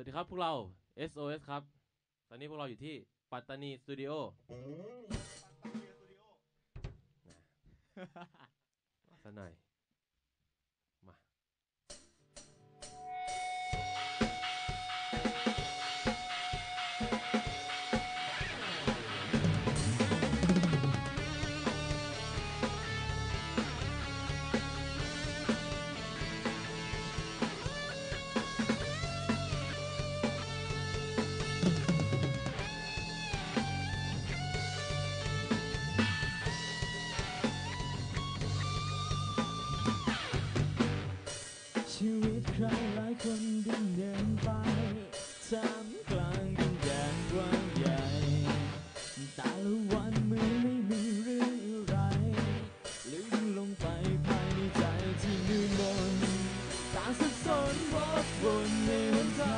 วัสดีครับพวกเรา SOS ครับ ตอนนี้พวกเราอยู่ที่ปัตตานีสตูดิโอสักหน่อย ชีวิตใครหลายคนดำเดินไปท่ามกลางดินแดนกว้างใหญ่แต่ละวันเหมือนไม่มีเรื่องอะไรลึกลงไปภายในใจที่มืดมนต่างสับสนวกวนในหนทาง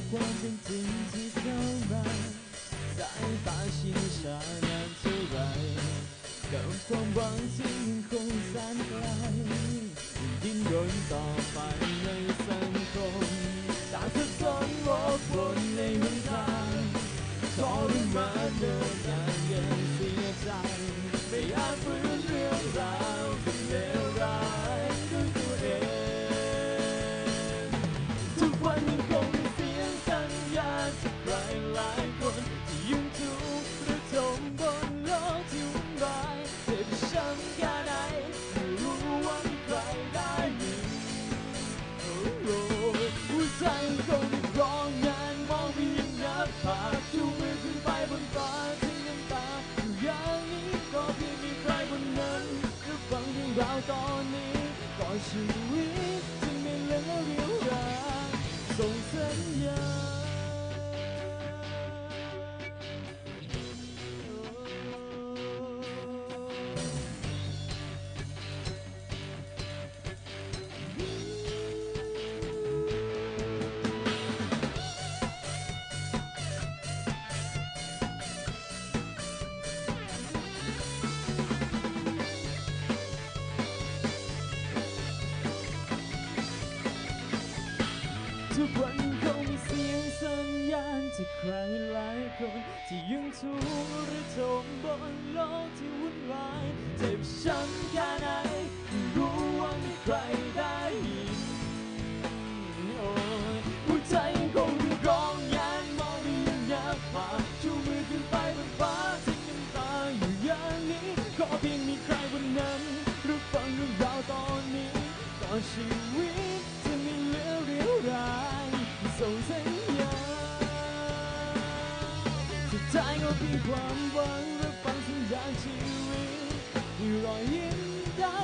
ยอมรับความเป็นจริงที่เข้ามาสายตาชินชานานเท่าไห ก็เพียงมีใครคนนั้นรับฟังเรื่องราวตอนนี้ก่อนชีวิตจะไม่เหลือเรียวแรงส่งสัญญา ทุกวันคงมีเสียงสัญญาณจากใครหลายคน ที่ยังทุกข์ระทมบนโลกที่วุ่นวายเจ็บช้ำแค่ไหนรู้ว่ามีใครได้ยิน มีความหวังและฝันสัญญาชีวิตมีรอยยิ้มได้